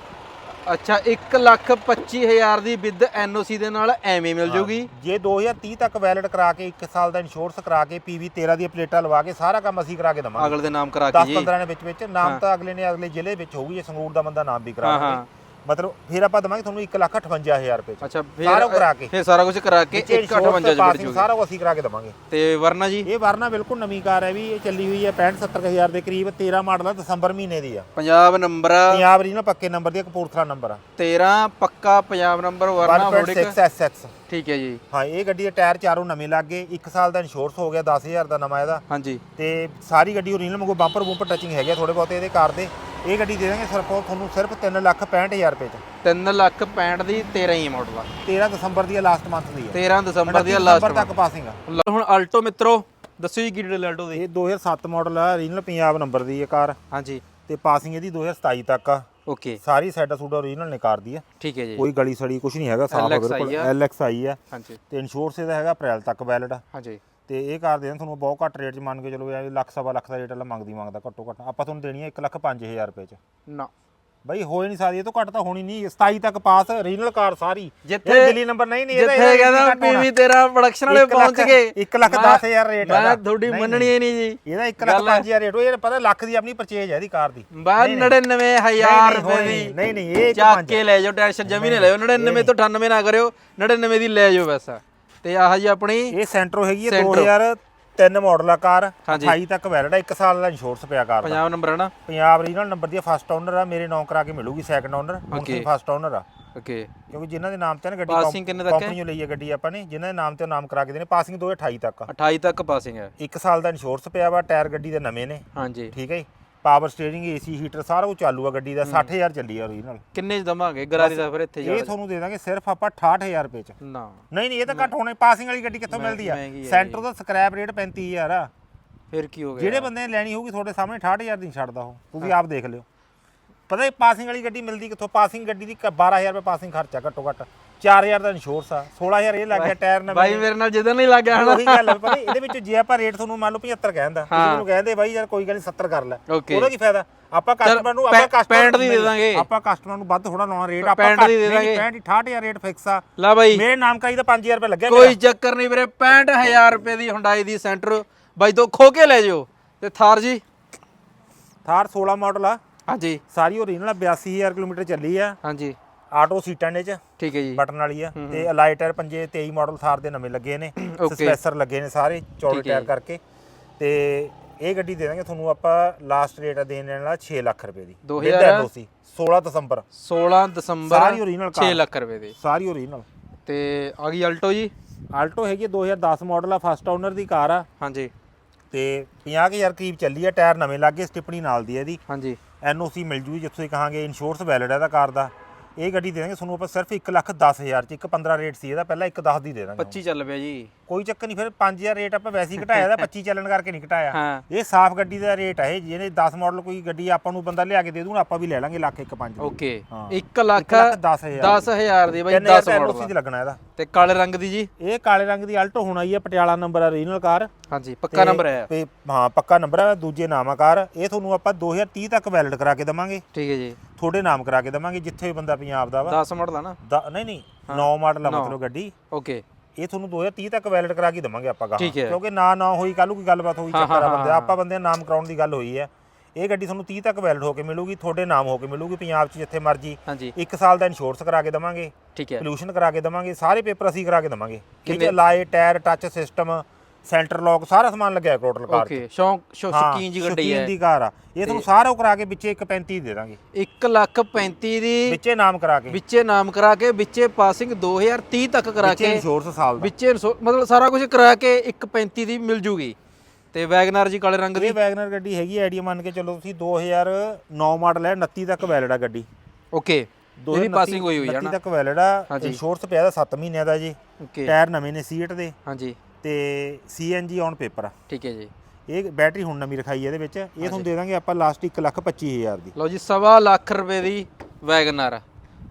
ਅੱਛਾ 1 ਲੱਖ 25000 ਦੀ ਵਿਦ ਐਨਓਸੀ ਦੇ ਨਾਲ ਐਵੇਂ ਮਿਲ ਜੂਗੀ? ਜੇ 2030 ਤੱਕ ਵੈਲਿਡ ਕਰਾ ਕੇ 1 ਸਾਲ ਦਾ ਇੰਸ਼ੋਰੈਂਸ ਕਰਾ ਕੇ PV 13 ਦੀਆਂ ਪਲੇਟਾਂ ਲਵਾ ਕੇ ਸਾਰਾ ਕੰਮ ਅਸੀਂ ਕਰਾ ਕੇ ਦਵਾਂਗੇ। ਅਗਲੇ ਦੇ ਨਾਮ ਕਰਾ ਕੇ 10 ਜੀ। 15 ਦੇ ਵਿੱਚ ਵਿੱਚ ਨਾਮ ਤਾਂ ਅਗਲੇ ਨੇ ਅਗਲੇ ਜ਼ਿਲ੍ਹੇ ਵਿੱਚ ਹੋਊਗੀ ਜੇ ਸੰਗਰੂਰ ਦਾ ਬੰਦਾ ਨਾਮ ਵੀ ਹਾਂ ਕਰਾਵੇ ਮਤਲਬ ਫਿਰ ਆਪਾਂ ਦਵਾਂਗੇ ਤੁਹਾਨੂੰ 1 ਲੱਖ 58000 ਰੁਪਏ ਚ। ਅੱਛਾ ਸਾਰਾ ਫਿਰ ਕਰਾ ਕੇ। ਫਿਰ ਸਾਰਾ ਕੁਝ ਕਰਾ ਕੇ ਵਿੱਚੇ 158 insurance, ਚ ਜੂਗੀ। ਸਾਰਾ ਕੁਝ ਅਸੀਂ ਕਰਾ ਕੇ ਦਵਾਂਗੇ। ਤੇ ਵਰਨਾ ਜੀ? ਇਹ ਵਰਨਾ ਬਿਲਕੁਲ ਨਵੀਂ ਕਾਰ ਹੈ ਵੀ ਇਹ ਚੱਲੀ ਹੋਈ ਹੈ 65 70000 ਦੇ ਕਰੀਬ 13 ਮਾਡਲ ਆ ਦਸੰਬਰ ਮਹੀਨੇ ਦੀ ਆ। ਪੰਜਾਬ ਨੰਬਰ ਪੰਜਾਬ ਰੀਜਨਲ ਪੱਕੇ ਨੰਬਰ ਦੀ ਆ, ਕਪੂਰਥਲਾ ਨੰਬਰ ਆ। 13 ਪੱਕਾ ਪੰਜਾਬ ਨੰਬਰ ਵਰਨਾ ਹੋੜਿਕ 1.6 SX ਠੀਕ ਹੈ ਜੀ। ਹਾਂ ਇਹ ਗੱਡੀ ਦੇ ਟਾਇਰ ਚਾਰੋਂ ਨਵੇਂ ਲੱਗ ਗਏ 1 ਸਾਲ ਦਾ ਇੰਸ਼ੋਰੈਂਸ ਹੋ ਗਿਆ 10000 ਦਾ ਨਵਾਂ ਇਹਦਾ। ਹਾਂਜੀ। ਤੇ ਸਾਰੀ ਗੱਡੀ ਓਰੀਜਨਲ ਵਾਂਗੂ ਬੰਪਰ ਬੰਪਰ ਟੱਚਿੰਗ ਹੈਗੇ ਥੋੜੇ ਬਹੁਤੇ ਇਹਦੇ ਕਾਰ ਦੇ। ਇਹ ਗੱਡੀ ਦੇ ਦਾਂਗੇ ਸਿਰਫ ਤੁਹਾਨੂੰ ਸਿਰਫ 3 ਲੱਖ 65000 ਰੁਪਏ ਚ। 3 ਲੱਖ 65 ਦੀ 13 ਹੀ ਮਾਡਲ ਆ। 13 ਦਸੰਬਰ ਦੀ ਲਾਸਟ ਮੰਥ ਦੀ ਹੈ 13 ਦਸੰਬਰ ਦੀ 29 ਲਾਸਟ ਤੱਕ ਪਾਸਿੰਗ ਆ। ਹੁਣ ਆਲਟੋ ਮਿੱਤਰੋ ਦੱਸੋ ਜੀ ਕੀ ਡਿਟੇਲ ਆਲਟੋ ਦੀ। ਇਹ 2007 ਮਾਡਲ ਆ ਓਰੀਜਨਲ ਪੰਜਾਬ ਨੰਬਰ ਦੀ ਹੈ ਕਾਰ। ਹਾਂਜੀ। ਤੇ ਪਾਸਿੰਗ ਇਹਦੀ 2027 ਤੱਕ ਆ। ਓਕੇ ਸਾਰੀ ਸਾਈਡਾ ਸੂਡਾ ਓਰੀਜਨਲ ਨੇ ਕਾਰ ਦੀ ਆ। ਠੀਕ ਹੈ ਜੀ। ਕੋਈ ਗਲੀ ਸੜੀ ਕੁਝ ਨਹੀਂ ਹੈਗਾ ਸਾਫ਼ ਬਿਲਕੁਲ ਆ। LXI ਆ। ਹਾਂਜੀ। ਤੇ ਇੰਸ਼ੋਰੈਂਸ ਇਹਦਾ ਹੈਗਾ ਅਪ੍ਰੈਲ ਤੱਕ ਵੈਲਿਡ ਆ। ਹਾਂਜੀ। ਤੇ ਇਹ ਕਾਰ ਦੇ ਦੇਣ ਤੁਹਾਨੂੰ ਬਹੁਤ ਘੱਟ ਰੇਟ 'ਚ ਮੰਨ ਕੇ ਚਲੋ ਇਹ ਲੱਖ ਸਵਾ ਲੱਖ ਦਾ ਰੇਟ ਵਾਲਾ ਮੰਗਦੀ ਮੰਗਦਾ ਘੱਟੋ ਘੱਟ। ਆਪਾਂ ਤੁਹਾਨੂੰ ਦੇਣੀ ਹੈ 1 ਲੱਖ 5000 ਰੁਪਏ 'ਚ। ਨਾ। ਬਈ ਹੋ ਹੀ ਨਹੀਂ ਸਕਦੀ ਇਹ ਤੋਂ ਘੱਟ ਤਾਂ ਹੋਣੀ ਨਹੀਂ। 27 ਤੱਕ ਪਾਸ ਰੀਜਨਲ ਕਾਰ ਸਾਰੀ। ਜਿੱਥੇ- ਦਿੱਲੀ ਨੰਬਰ ਨਹੀਂ ਨਹੀਂ ਇਹਦਾ ਜਿੱਥੇ ਕਹਿੰਦਾ ਪੀਵੀ ਤੇਰਾ ਪ੍ਰੋਡਕਸ਼ਨ ਵਾਲੇ ਪਹੁੰਚ ਗਏ। ਇੱਕ ਲੱਖ ਮੈਂ- ਦਸ ਹਜ਼ਾਰ ਰੇਟ ਮੈਂ। ਤੁਹਾਡੀ ਮੰਨਣੀ ਨਹੀਂ। ਜੀ। ਇਹਦਾ 1 ਲੱਖ 5000 ਰੇਟ ਉਹ ਇਹ ਪਤਾ ਲੱਖ ਦੀ ਆਪਣੀ ਪਰਚੇਜ ਹੈ ਇਹਦੀ ਕਾਰ ਦੀ। ਬਾ 99000 ਰੁਪਏ ਦੀ। ਨਹੀਂ ਨਹੀਂ ਇਹ ਚੱਕ ਕੇ ਲੈ ਜਾਓ ਟੈਨਸ਼ਨ ਜਮੀ ਨਹੀਂ ਲਿਓ 99 ਤੋਂ 98 ਨਾ ਕਰਿਓ 99 ਦੀ ਲੈ ਜਾਓ ਵੈਸਾ ਤੇ ਆਹ ਜੀ ਆਪਣੀ ਇਹ ਸੈਂਟਰੋ ਹੈਗੀ ਹੈ ਸੈਂਟਰੋ। 2003 ਮਾਡਲ ਆ ਕਾਰ ਹਾਂਜੀ। 28 ਤੱਕ ਵੈਲਿਡ ਹੈ 1 ਸਾਲ ਦਾ ਇੰਸ਼ੋਰੈਂਸ ਪਿਆ ਕਾਰ ਦਾ। ਪੰਜਾਬ ਨੰਬਰ ਹੈ ਨਾ? ਪੰਜਾਬ ਰੀਜਨਲ ਨੰਬਰ ਦੀ ਫਸਟ ਓਨਰ ਆ ਮੇਰੇ ਨਾਮ ਕਰਾ ਕੇ ਮਿਲੂਗੀ ਸੈਕੰਡ ਓਨਰ ਹੁਣ Okay. ਫਸਟ ਓਨਰ ਆ। ਓਕੇ ਕਿਉਂਕਿ ਜਿਨ੍ਹਾਂ ਦੇ ਨਾਮ ਤੇ ਆ ਨਾ ਗੱਡੀ Passing ਕਿੰਨੇ ਤੱਕ ਹੈ? ਕੰਪਨੀ ਲਈ ਹੈ ਗੱਡੀ ਆਪਾਂ ਨੇ ਜਿਨ੍ਹਾਂ ਦੇ ਨਾਮ ਤੇ ਉਹ ਨਾਮ ਕਰਾ ਕੇ ਦੇਣੇ ਪਾਸਿੰਗ 2028 ਤੱਕ। 28 ਤੱਕ ਪਾਸਿੰਗ ਹੈ। 1 ਸਾਲ ਦਾ ਇੰਸ਼ੋਰੈਂਸ ਪਿਆ ਵਾ ਟਾਇਰ ਗੱਡੀ ਦੇ ਨਵੇਂ ਨੇ। ਹਾਂਜੀ। ਠੀਕ ਹੈ ਜੀ? ਪਾਵਰ ਸਟੀਅਰਿੰਗ ਏਸੀ ਹੀਟਰ ਸਾਰਾ ਕੁਝ ਚਾਲੂ ਆ ਗੱਡੀ ਦਾ 60000 ਚੱਲੀ ਆ ਓਰੀਜਨਲ ਕਿੰਨੇ ਚ ਦਵਾਂਗੇ? ਗਰਾਰੀ ਦਾ ਫਿਰ ਇੱਥੇ ਜਾ ਇਹ ਤੁਹਾਨੂੰ ਦੇ ਦਾਂਗੇ ਸਿਰਫ ਆਪਾਂ 68000 ਰੁਪਏ ਚ। ਨਾ। ਨਹੀਂ ਨਹੀਂ ਇਹ ਤਾਂ ਘੱਟ ਹੋਣੇ ਪਾਸਿੰਗ ਵਾਲੀ ਗੱਡੀ ਕਿੱਥੋਂ ਮਿਲਦੀ ਆ? ਸੈਂਟਰ ਦਾ ਸਕ੍ਰੈਪ ਰੇਟ 35000 ਆ। ਫਿਰ ਕੀ ਹੋ ਗਿਆ? ਜਿਹੜੇ ਬੰਦੇ ਨੇ ਲੈਣੀ ਹੋਊਗੀ ਤੁਹਾਡੇ ਸਾਹਮਣੇ 68000 ਦੀ ਨਹੀਂ ਛੱਡਦਾ ਉਹ। ਤੁਸੀਂ ਆਪ ਦੇਖ ਲਿਓ। ਪਤਾ ਇਹ ਪਾਸਿੰਗ ਵਾਲੀ ਗੱਡੀ ਮਿਲਦੀ ਕਿੱਥੋਂ? ਪਾਸਿੰਗ ਗੱਡੀ ਦੀ ਕ- 12000 ਰੁਪਏ ਪਾਸਿੰਗ ਖਰਚਾ ਘੱਟੋ ਘੱਟ। 4000 ਦਾ ਇੰਸ਼ੋਰੈਂਸ ਆ 16000 ਇਹ ਲੱਗ ਗਿਆ ਟਾਇਰ ਨਵੇਂ ਬਾਈ ਮੇਰੇ ਨਾਲ ਜਿੱਦਣ ਨਹੀਂ ਲੱਗ ਗਿਆ ਹਨਾ। ਉਹੀ ਗੱਲ ਹੈ ਪਤਾ ਇਹਦੇ ਵਿੱਚ ਜੇ ਆਪਾਂ ਰੇਟ ਤੁਹਾਨੂੰ ਮੰਨ ਲਓ 75 ਕਹਿੰਦਾ ਤੁਸੀਂ ਮੈਨੂੰ ਕਹਿੰਦੇ ਬਾਈ ਯਾਰ ਕੋਈ ਗੱਲ ਨਹੀਂ 70 ਕਰ ਲੈ. ਉਹਦਾ ਕੀ ਫਾਇਦਾ? ਆਪਾਂ ਕਸਟਮਰ ਨੂੰ ਆਪਾਂ ਕਸਟਮਰ ਦੀ ਦੇ ਦਾਂਗੇ। ਆਪਾਂ ਕਸਟਮਰ ਨੂੰ ਵੱਧ ਥੋੜਾ ਲਾਉਣਾ ਰੇਟ ਆਪਾਂ ਪੈਂਹਠ ਦੀ ਦੇ ਦਾਂਗੇ। 65 68000 ਰੇਟ ਫਿਕਸ ਆ। ਲੈ ਬਾਈ। ਮੇਰੇ ਨਾਮ ਕਾਈ ਦਾ 5000 ਰੁਪਏ ਲੱਗਿਆ ਕੋਈ ਚੱਕਰ ਨਹੀਂ ਵੀਰੇ 65000 ਰੁਪਏ ਦੀ ਹੁੰਡਾਈ ਦੀ ਸੈਂਟਰ ਬਾਈ ਤੋਂ ਖੋ ਕੇ ਲੈ ਜਾਓ। ਤੇ ਥਾਰ ਜੀ? ਥਾਰ 16 ਮਾਡਲ ਆ। ਹਾਂਜੀ। ਸਾਰੀ ਓਰੀਜਨਲ 82000 ਕਿਲੋਮੀਟਰ ਚੱਲੀ ਆ। ਹਾਂਜੀ। ਆਟੋ ਸੀਟਾਂ ਨੇ ਚ ਠੀਕ ਹੈ ਜੀ। ਬਟਨ ਵਾਲੀ ਆ ਤੇ ਅਲਾਈ ਟਾਇਰ ਪੰਜੇ 23 ਮਾਡਲ ਥਾਰ ਦੇ ਨਵੇਂ ਲੱਗੇ ਨੇ ਸਸਪੈਂਸਰ ਲੱਗੇ ਨੇ ਸਾਰੇ ਚੌੜੇ ਟਾਇਰ ਕਰਕੇ। ਤੇ ਇਹ ਗੱਡੀ ਦੇ ਦਾਂਗੇ ਤੁਹਾਨੂੰ ਆਪਾਂ ਲਾਸਟ ਰੇਟ ਦੇਣ ਵਾਲਾ 6 ਲੱਖ ਰੁਪਏ ਦੀ। ਦੋ With ਹਜ਼ਾਰ? NOC, 16 ਦਸੰਬਰ। 16 ਦਸੰਬਰ ਸਾਰੀ original 6 ਕਾਰ। ਲੱਖ ਰੁਪਏ ਦੀ। ਸਾਰੀ ਓਰੀਜਨਲ ਤੇ ਆ ਗਈ ਅਲਟੋ ਜੀ? ਆਲਟੋ ਹੈਗੀ ਹੈ 2010 ਮਾਡਲ ਆ ਫਸਟ ਓਨਰ ਦੀ ਕਾਰ ਆ। ਹਾਂਜੀ। ਤੇ 50000 ਕਰੀਬ ਚੱਲੀ ਆ ਟਾਇਰ ਨਵੇਂ ਲੱਗੇ ਸਟਿਪਣੀ ਨਾਲ ਦੀ ਆ ਇਹਦੀ। ਹਾਂਜੀ। ਐਨਓਸੀ ਮਿਲ ਜੂਗੀ ਜਿੱਥੋਂ ਕਹਾਂਗੇ ਇੰਸ਼ੋਰੈਂਸ ਵੈਲਿਡ ਹੈ ਇਹਦਾ ਕਾਰ ਦਾ। ਇਹ ਗੱਡੀ ਦੇ ਦਾਂਗੇ ਤੁਹਾਨੂੰ ਆਪਾਂ ਸਿਰਫ 1 ਲੱਖ 10000 ਚ ਇੱਕ 15 ਰੇਟ ਸੀ ਇਹਦਾ ਪਹਿਲਾਂ 1 10 ਦੀ ਦੇ ਦਾਂਗੇ 25 ਚੱਲ ਪਿਆ ਜੀ। ਕੋਈ ਚੱਕਰ ਨਹੀਂ ਫਿਰ 5000 ਰੇਟ ਆਪਾਂ ਵੈਸੇ ਹੀ ਘਟਾਇਆ ਦਾ 25 ਚੱਲਣ ਕਰਕੇ ਨਹੀਂ ਘਟਾਇਆ। ਇਹ ਸਾਫ਼ ਗੱਡੀ ਦਾ ਰੇਟ ਹੈ ਜਿਹਨੇ 10 ਮਾਡਲ ਕੋਈ ਗੱਡੀ ਆਪਾਂ ਨੂੰ ਬੰਦਾ ਲਿਆ ਕੇ ਦੇ ਦੂਗਾ ਆਪਾਂ ਵੀ ਲੈ ਲਾਂਗੇ ਲੱਖ ਇੱਕ ਪੰਜ ਦੀ। ਓਕੇ। ਹਾਂ। 1 ਲੱਖ 10000 10000 ਦੀ। ਬਾਈ 10 10 ਮਾਡਲ ਦੀ। ਲੱਗਣਾ ਇਹਦਾ। ਤੇ ਕਾਲੇ ਰੰਗ ਦੀ ਜੀ? ਇਹ ਕਾਲੇ ਰੰਗ ਦੀ ਆਲਟੋ ਹੁਣ ਆਈ ਹੈ ਪਟਿਆਲਾ ਨੰਬਰ ਆ ਰੀਜਨਲ ਕਾਰ। ਹਾਂਜੀ ਪੱਕਾ ਨੰਬਰ ਹੈ ਤੇ ਹਾਂ ਪੱਕਾ ਨੰਬਰ ਹੈ ਦੂਜੇ ਨਾਮ ਆ ਕਾਰ। ਇਹ ਤੁਹਾਨੂੰ ਆਪਾਂ 2030 ਤੱਕ ਵੈਲਿਡ ਕਰਾ ਕੇ ਦਵਾਂਗੇ। ਠੀਕ ਹੈ ਜੀ। ਤੁਹਾਡੇ ਨਾਮ ਕਰਾ ਕੇ ਦਵਾਂਗੇ ਜਿੱਥੇ ਵੀ ਬੰਦਾ ਪੰਜਾਬ ਦਾ ਵਾ। 10 ਮਾਡਲ ਆ ਨਾ? ਨਹੀਂ ਨਹੀਂ 9 ਮਾਡਲ ਆ ਮਤਲਬ ਗੱਡੀ। ਓਕੇ। ਇਹ ਤੁਹਾਨੂੰ 2030 ਤੱਕ ਵੈਲਿਡ ਕਰਾ ਕੇ ਦਵਾਂਗੇ ਆਪਾਂ। ਕਿਉਂਕਿ ਨਾ ਨਾ ਹੋਈ ਕੱਲ ਨੂੰ ਕੋਈ ਗੱਲਬਾਤ ਹੋਈ ਚੱਕਰ ਆ ਬੰਦੇ ਆਪਾਂ ਬੰਦੇ ਨਾਮ ਕਰਾਉਣ ਦੀ ਗੱਲ ਹੋਈ ਹੈ। ਇਹ ਗੱਡੀ ਤੁਹਾਨੂੰ 30 ਤੱਕ ਵੈਲਿਡ ਹੋ ਕੇ ਮਿਲੂਗੀ ਤੁਹਾਡੇ ਨਾਮ ਹੋ ਕੇ ਮਿਲੂਗੀ ਪੰਜਾਬ 'ਚ ਜਿੱਥੇ ਮਰਜ਼ੀ ਹਾਂਜੀ। 1 ਸਾਲ ਦਾ ਇੰਸ਼ੋਰੈਂਸ ਕਰਾ ਕੇ ਦਵਾਂਗੇ ਠੀਕ ਹੈ। ਪੋਲੂਸ਼ਨ ਕਰਾ ਕੇ ਦਵਾਂਗੇ ਸਾਰੇ ਪੇਪਰ ਅਸੀਂ ਕਰਾ ਕੇ ਦਵਾਂਗੇ। ਠੀਕ ਹੈ ਲਾਏ tyre touch system centre lock ਸਾਰਾ ਸਮਾਨ ਲੱਗਿਆ ਟੋਟਲ ਕਾਰ ਓਕੇ ਸ਼ੌਂਕ ਸ਼ੌਕੀਨ ਜੀ ਗੱਡੀ ਸ਼ੌਕੀਨ ਹੈ। ਦੀ ਕਾਰ ਆ। ਇਹ ਤੁਹਾਨੂੰ ਸਾਰਾ ਕਰਾ ਕੇ ਵਿੱਚੇ 135 ਦੇ ਦਾਂਗੇ। 1 ਲੱਖ 35 ਦੀ ਵਿੱਚੇ ਨਾਮ ਕਰਾ ਕੇ। ਵਿੱਚੇ ਨਾਮ ਕਰਾ ਕੇ ਵਿੱਚੇ ਪਾਸਿੰਗ 2030 ਤੱਕ ਕਰਾ ਵਿੱਚੇ ਕੇ ਇੰਸ਼ੋਰੈਂਸ ਸਾਲ ਦਾ। ਵਿੱਚੇ ਮਤਲਬ ਸਾਰਾ ਕੁਝ ਕਰਾ ਕੇ 135 ਦੀ ਮਿਲ ਜੂਗੀ। ਤੇ ਵੈਗਨਰ ਜੀ ਕਾਲੇ ਰੰਗ ਦੀ? ਇਹ ਵੈਗਨਰ ਗੱਡੀ ਹੈਗੀ ਆਈਡੀਆ ਮੰਨ ਕੇ ਚੱਲੋ ਤੁਸੀਂ 2009 ਮਾਡਲ ਹੈ 29 ਤੱਕ ਵੈਲਿਡ ਆ ਗੱਡੀ। ਓਕੇ ਇਹਦੀ ਪਾਸਿੰਗ ਹੋਈ ਹੋਈ ਹੈ 29 ਨਾ? ਤੱਕ ਵੈਲਿਡ ਆ। ਇੰਸ਼ੋਰੈਂਸ ਪਿਆ ਦਾ 7 ਮਹੀਨਿਆਂ ਦਾ ਜੀ ਓਕੇ। ਟਾਇਰ ਨਵੇਂ ਨੇ ਸੀਟ ਦੇ। ਹਾਂਜੀ। ਤੇ ਸੀਐਨਜੀ ਔਨ ਪੇਪਰ ਆ। ਠੀਕ ਹੈ ਜੀ। ਇਹ ਬੈਟਰੀ ਹੁਣ ਨਵੀਂ ਰਖਾਈ ਹੈ ਇਹਦੇ ਵਿੱਚ। ਇਹ ਤੁਹਾਨੂੰ ਦੇ ਦਾਂਗੇ ਆਪਾਂ ਲਾਸਟ 1 ਲੱਖ 25000 ਦੀ। ਲਓ ਜੀ ਸਵਾ ਲੱਖ ਰੁਪਏ ਦੀ ਵੈਗਨਰ।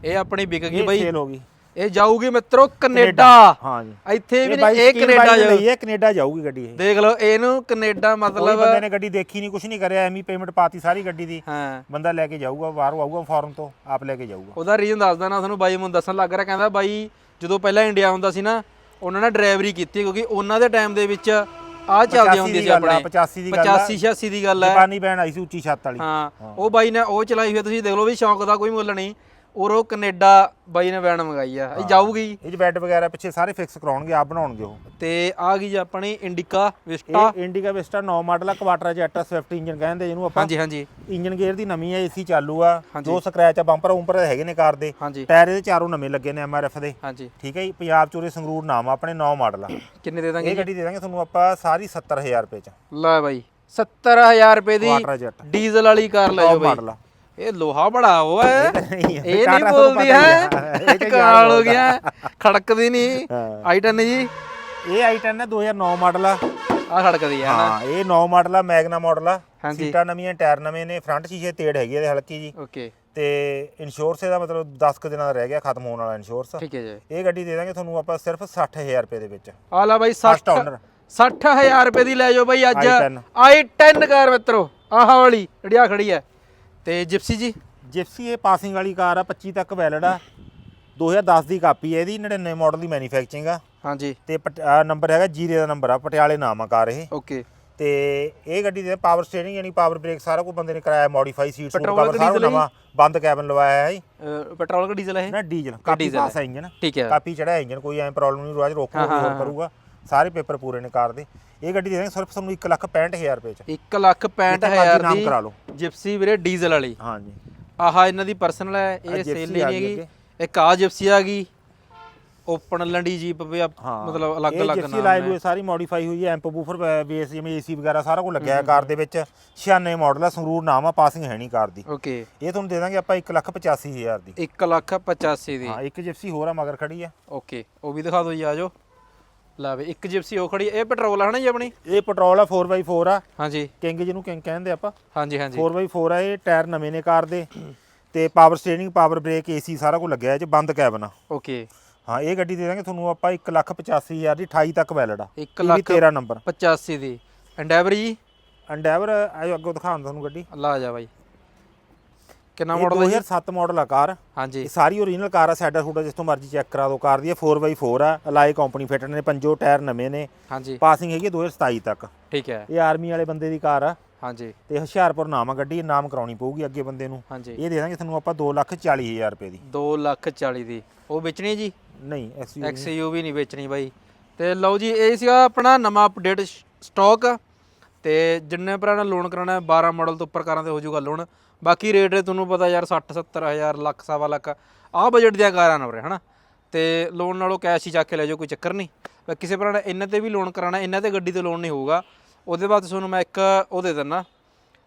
ਇਹ ਆਪਣੀ ਵਿਕ ਗਈ ਬਈ। ਸੇਲ ਹੋ ਗਈ। ਇਹ ਜਾਊਗੀ ਮਿੱਤਰੋ ਕੈਨੇਡਾ। ਹਾਂ ਜੀ। ਇੱਥੇ ਵੀ ਇਹ ਕੈਨੇਡਾ ਬਾਈ ਨੇ ਜਾਊ ਲਈ ਹੈ ਕੈਨੇਡਾ ਜਾਊਗੀ ਗੱਡੀ ਇਹ। ਦੇਖ ਲਓ ਇਹਨੂੰ ਕੈਨੇਡਾ ਮਤਲਬ ਬੰਦੇ ਨੇ ਗੱਡੀ ਦੇਖੀ ਨਹੀਂ ਕੁਝ ਨਹੀਂ ਕਰਿਆ ਐਵੇਂ ਪੇਮੈਂਟ ਪਾਤੀ ਸਾਰੀ ਗੱਡੀ ਦੀ। ਹਾਂ। ਬੰਦਾ ਲੈ ਕੇ ਜਾਊਗਾ ਬਾਹਰੋਂ ਆਊਗਾ ਫੋਰਨ ਤੋਂ ਆਪ ਲੈ ਕੇ ਜਾਊਗਾ। ਉਹਦਾ ਰੀਜ਼ਨ ਦੱਸਦਾ ਨਾ ਤੁਹਾਨੂੰ ਬਾਈ ਮੈਨੂੰ ਦੱਸਣ ਲੱਗ ਰਿਹਾ ਕਹਿੰਦਾ ਬਾਈ ਜਦੋਂ ਪਹਿਲਾਂ ਇੰਡੀਆ ਹੁੰਦਾ ਸੀ ਨਾ ਉਹਨਾਂ ਨੇ ਡਰਾਈਵਰੀ ਕੀਤੀ ਕਿਉਂਕਿ ਉਹਨਾਂ ਦੇ ਟਾਈਮ ਦੇ ਵਿੱਚ ਆਹ ਚੱਲਦੇ 85 ਹੁੰਦੇ ਸੀ ਆਪਣੇ। 85 ਦੀ ਗੱਲ ਆ। 85 86 ਦੀ ਗੱਲ ਹੈ ਜਾਪਾਨੀ ਬੈਂਡ ਆਈ ਸੀ ਉੱਚੀ ਛੱਤ ਵਾਲੀ। ਹਾਂ ਉਹ ਬਾਈ ਨੇ ਉਹ ਚਲਾਈ ਹੋਈ ਤੁਸੀਂ ਦੇਖ ਲਓ ਵੀ ਸ਼ੌਂਕ ਦਾ ਕੋਈ ਮੁੱਲ ਨਹੀਂ। ਔਰ ਉਹ ਕੈਨੇਡਾ ਬਾਈ ਨੇ ਵੈਨ ਮੰਗਾਈ ਆ। ਇਹ ਜਾਊਗੀ। ਇਹ ਚ ਬੈੱਡ ਵਗੈਰਾ ਪਿੱਛੇ ਸਾਰੇ ਫਿਕਸ ਕਰਾਉਣਗੇ ਆਪ ਬਣਾਉਣਗੇ ਉਹ। ਤੇ ਆ ਗਈ ਜੀ ਆਪਣੀ ਇੰਡੀਕਾ ਵਿਸਟਾ ਇਹ ਇੰਡੀਕਾ ਵਿਸਟਾ 9 ਮਾਡਲ ਆ ਕੁਆਟਰਾ ਜੈਟ ਸਵਿਫਟ ਇੰਜਨ ਕਹਿੰਦੇ ਜਿਹਨੂੰ ਆਪਾਂ। ਹਾਂਜੀ ਹਾਂਜੀ। ਇੰਜਨ ਗੇਅਰ ਦੀ ਨਵੀਂ ਹੈ ਏਸੀ ਚਾਲੂ ਆ। ਹਾਂਜੀ। ਜੋ ਸਕ੍ਰੈਚ ਆ ਬੰਪਰ ਉਂਪਰ ਹੈਗੇ ਨੇ ਕਾਰ ਦੇ। ਹਾਂਜੀ। ਟਾਇਰ ਇਹਦੇ ਚਾਰੋਂ ਨਵੇਂ ਲੱਗੇ ਨੇ ਐਮਆਰਐਫ ਦੇ। ਹਾਂਜੀ। ਠੀਕ ਹੈ ਜੀ ਪੰਜਾਬ ਚੋਰੇ ਸੰਗਰੂਰ ਨਾਮ ਆ ਆਪਣੇ 9 ਮਾਡਲ ਆ। ਕਿੰਨੇ ਦੇ ਦਾਂਗੇ ਇਹ ਗੱਡੀ ਦੇ ਦਾਂਗੇ ਤੁਹਾਨੂੰ ਆਪਾਂ ਸਾਰੀ 70000 ਰੁਪਏ ਚ। ਲੈ ਬਾਈ 70000 ਰੁਪਏ ਦੀ ਕੁਆਟਰਾ ਜੈਟ ਡੀਜ਼ਲ ਵਾਲੀ ਕਾਰ ਲੈ ਜਾਓ ਬਾਈ। ਮਾਡਲ ਆ। ਇਹ ਲੋਹਾ ਬੜਾ ਹੈ, ਇਹ ਨਹੀਂ ਬੋਲਦੀ ਹੀ। ਕਾਲ ਹੋ ਗਿਆ। ਖੜਕਦੀ ਨਹੀਂ। i10 ਜੀ। ਇਹ i10 ਹੈ 2009 ਮਾਡਲ ਆ। ਆ ਖੜਕਦੀ ਆ ਹਾਂ ਇਹ 9 ਮਾਡਲ ਆ ਮੈਗਨਾ ਮਾਡਲ ਆ। ਸੀਟਾਂ ਨਵੀਆਂ ਟਾਇਰ ਨਵੇਂ ਨੇ ਫਰੰਟ ਸ਼ੀਸ਼ੇ ਤੇੜ ਹੈਗੀ ਇਹਦੇ ਹਲਕੀ ਜੀ। ਓਕੇ। ਤੇ ਇੰਸ਼ੋਰੈਂਸ ਇਹਦਾ ਮਤਲਬ 10 ਕੁ ਦਿਨਾਂ ਦਾ ਰਹਿ ਗਿਆ ਖਤਮ ਹੋਣ ਵਾਲਾ ਇੰਸ਼ੋਰੈਂਸ ਠੀਕ ਹੈ ਜੀ। ਇਹ ਗੱਡੀ ਦੇ ਦਾਂਗੇ ਤੁਹਾਨੂੰ ਆਪਾਂ ਸਿਰਫ 60000 ਰੁਪਏ ਦੇ ਵਿੱਚ। ਆ ਲੈ ਬਾਈ 60 First owner। 60000 ਰੁਪਏ ਦੀ ਲੈ ਜਾਓ ਬਾਈ ਅੱਜ। i10 i10 ਕਾਰ ਮਿੱਤਰੋ ਆਹ ਵਾਲੀ ਜਿਹੜੀ ਆ ਖੜੀ ਹੈ। ਤੇ ਜਿਪਸੀ ਜੀ? ਜਿਪਸੀ ਇਹ ਪਾਸਿੰਗ ਵਾਲੀ ਕਾਰ ਆ 25 ਤੱਕ ਵੈਲਿਡ ਆ। 2010 ਦੀ ਕਾਪੀ ਹੈ ਇਹਦੀ 99 ਮਾਡਲ ਦੀ ਮੈਨੂਫੈਕਚਰਿੰਗ ਆ। ਹਾਂਜੀ। ਤੇ ਪਟ- ਆਹ ਨੰਬਰ ਹੈਗਾ ਜੀਰੇ ਦਾ ਨੰਬਰ ਆ ਪਟਿਆਲੇ ਨਾਮ ਆ ਕਾਰ ਇਹ। ਓਕੇ। ਤੇ ਇਹ ਗੱਡੀ ਦੇ ਪਾਵਰ ਸਟੀਅਰਿੰਗ ਯਾਨੀ ਪਾਵਰ ਬ੍ਰੇਕ ਸਾਰਾ ਕੁਝ ਬੰਦੇ ਨੇ ਕਰਾਇਆ ਮੋਡੀਫਾਈ ਸੀਟਸ ਨੂੰ Petrol ਕਵਰ ਸਾਰਾ diesel ਹੈ ਨਵਾਂ ਬੰਦ ਕੈਬਨ ਲਵਾਇਆ ਹੈ ਜੀ। ਪੈਟਰੋਲ ਕਿ ਡੀਜ਼ਲ ਹੈ ਨਾ ਡੀਜ਼ਲ ਕਾਪੀ diesel ਪਾਸ ਹੈ ਇੰਜਨ ਠੀਕ ਹੈ। ਕਾਪੀ ਚੜਿਆ ਇੰਜਨ ਕੋਈ ਐ ਪ੍ਰੋਬਲਮ ਨਹੀਂ ਰੋਜ਼ ਰੋਕ ਹਾਂ, ਕੋਈ ਹਾਂ, ਹੋਰ ਹਾਂ। ਕਰੂਗਾ। ਸਾਰੇ ਪੇਪਰ ਪੂਰੇ ਨੇ ਕਾਰ ਦੇ। ਇਹ ਗੱਡੀ ਦੇ ਦਾਂਗੇ ਸਿਰਫ ਤੁਹਾਨੂੰ 165000 ਰੁਪਏ ਚ। 1 ਲੱਖ ਜਿੱਥੇ 65000 ਨਾਮ ਦੀ ਕਰਾ ਲਓ। ਜਿਪਸੀ ਵੀਰੇ ਡੀਜ਼ਲ ਵਾਲੀ। ਹਾਂਜੀ। ਆਹ ਇਹਨਾਂ ਦੀ ਪਰਸਨਲ ਹੈ ਇਹ ਸੇਲ ਨਹੀਂ ਹੈਗੀ। ਇੱਕ ਆ ਜਿਪਸੀ ਆ ਗਈ। ਓਪਨ ਲੰਡੀ ਜੀਪ ਵੀ ਹਾਂ। ਮਤਲਬ ਅਲੱਗ ਅਲੱਗ ਜਿਪਸੀ ਨਾਮ ਲਾਈਵ ਹੈ। ਹੋਈ ਸਾਰੀ ਮੋਡੀਫਾਈ ਹੋਈ ਹੈ ਐਂਪ ਬੂਫਰ ਬੇਸ ਜਿਵੇਂ ਏਸੀ ਵਗੈਰਾ ਸਾਰਾ ਕੁਝ ਲੱਗਿਆ ਹੈ ਕਾਰ ਦੇ ਵਿੱਚ। 96 ਮਾਡਲ ਆ ਸੰਗਰੂਰ ਨਾਮ ਆ ਪਾਸਿੰਗ ਹੈ ਨਹੀਂ ਕਾਰ ਦੀ। ਓਕੇ ਇਹ ਤੁਹਾਨੂੰ ਦੇ ਦਾਂਗੇ ਆਪਾਂ 185000 ਦੀ। 1 ਲੱਖ 85 ਦੀ। ਹਾਂ ਇੱਕ ਜਿਪਸੀ ਹੋਰ ਆ ਮਗਰ ਖੜੀ ਆ ਓਕੇ ਉਹ ਵੀ ਦਿਖਾ ਦਿਓ ਜੀ ਆਜੋ ਲੈ ਵੇ ਇੱਕ ਜਿਪਸੀ ਉਹ ਖੜੀ ਇਹ ਪੈਟਰੋਲ ਆ ਹਨਾ ਜੀ ਆਪਣੀ? ਇਹ ਪੈਟਰੋਲ ਆ 4x4 ਆ। ਹਾਂਜੀ। ਕਿੰਗ ਜਿਹਨੂੰ ਕਿੰਗ ਕਹਿੰਦੇ ਆਪਾਂ। ਹਾਂਜੀ ਹਾਂਜੀ। 4x4 ਆ ਇਹ ਟਾਇਰ ਨਵੇਂ ਨੇ ਕਾਰ ਦੇ। ਤੇ power steering power brake AC ਸਾਰਾ ਕੁਝ ਲੱਗਿਆ ਇਹ ਚ ਬੰਦ ਕੈਬਨ ਆ। ਓਕੇ ਹਾਂ ਇਹ ਗੱਡੀ ਦੇ ਦਾਂਗੇ ਤੁਹਾਨੂੰ ਆਪਾਂ 185000 ਦੀ 28 ਤੱਕ ਵੈਲਿਡ ਆ। 1 ਇਹ ਵੀ ਲੱਖ 13 ਨੰਬਰ 85 ਦੀ। ਐਂਡੈਵਰ ਜੀ? ਐਂਡੈਵਰ ਆਇਓ ਅੱਗੋਂ ਦਿਖਾਉਣ ਤੁਹਾਨੂੰ ਗੱਡੀ। ਲਾ ਜਾ ਬਾਈ। ਕਿੰਨਾ ਮਾਡਲ ਹੈ ਜੀ? 2007 ਮਾਡਲ ਆ ਕਾਰ। ਹਾਂਜੀ। ਇਹ ਸਾਰੀ ਓਰੀਜਨਲ ਕਾਰ ਆ ਸਾਡਾ ਸੂਡਾ ਜਿਸ ਤੋਂ ਮਰਜ਼ੀ ਚੈੱਕ ਕਰਾ ਦਿਓ। ਕਾਰ ਦੀ ਇਹ 4x4 ਆ ਅਲਾਈ ਕੰਪਨੀ ਫਿਟਡ ਨੇ ਪੰਜੋ ਟਾਇਰ ਨਵੇਂ ਨੇ। ਹਾਂਜੀ। ਪਾਸਿੰਗ ਹੈਗੀ 2027 ਤੱਕ। ਠੀਕ ਹੈ। ਇਹ ਆਰਮੀ ਵਾਲੇ ਬੰਦੇ ਦੀ ਕਾਰ ਆ। ਹਾਂਜੀ। ਤੇ ਹੁਸ਼ਿਆਰਪੁਰ ਨਾਮ ਆ ਗੱਡੀ ਨਾਮ ਕਰਾਉਣੀ ਪਊਗੀ ਅੱਗੇ ਬੰਦੇ ਨੂੰ। ਹਾਂਜੀ। ਇਹ ਦੇ ਦਾਂਗੇ ਤੁਹਾਨੂੰ ਆਪਾਂ 240000 ਰੁਪਏ ਦੀ। 2 ਲੱਖ 40 ਦੀ। ਉਹ ਵੇਚਣੀ ਜੀ? ਨਹੀਂ ਐਕਸਯੂ ਐਕਸਯੂ ਵੀ ਨਹੀਂ। ਵੇਚਣੀ ਬਾਈ। ਤੇ ਲਓ ਜੀ ਇਹ ਸੀਗਾ ਆਪਣਾ ਨਵਾਂ ਅਪਡੇਟ ਸਟਾਕ ਤੇ ਜਿੰਨੇ ਭਰਾ ਨੇ ਲੋਨ ਕਰਾਉਣਾ ਹੈ 12 ਮਾਡਲ ਤੋਂ ਉੱਪਰ ਕਾਰਾਂ ਤੇ ਹੋ ਜਾਊਗਾ ਲੋਨ ਬਾਕੀ ਰੇਟ ਤੁਹਾਨੂੰ ਪਤਾ ਯਾਰ 60 70000 ਲੱਖ, ਸਵਾ ਲੱਖ, ਆਹ ਬਜਟ ਦੀਆਂ ਕਾਰਾਂ ਨੇ ਉਰੇ, ਹਨਾ? ਤੇ ਲੋਨ ਨਾਲੋਂ ਕੈਸ਼ ਹੀ ਚੱਕ ਕੇ ਲੈ ਜਾਓ, ਕੋਈ ਚੱਕਰ ਨਹੀਂ। ਪਰ ਕਿਸੇ ਭਰਾ ਨੇ ਇਹਨਾਂ ਤੇ ਵੀ ਲੋਨ ਕਰਾਉਣਾ ਇਹਨਾਂ ਤੇ ਗੱਡੀ ਤੇ ਲੋਨ ਨਹੀਂ ਹੋਊਗਾ। ਉਹਦੇ ਬਾਅਦ ਤੁਹਾਨੂੰ ਮੈਂ ਇੱਕ ਉਹ ਦੇ ਦਿੰਦਾ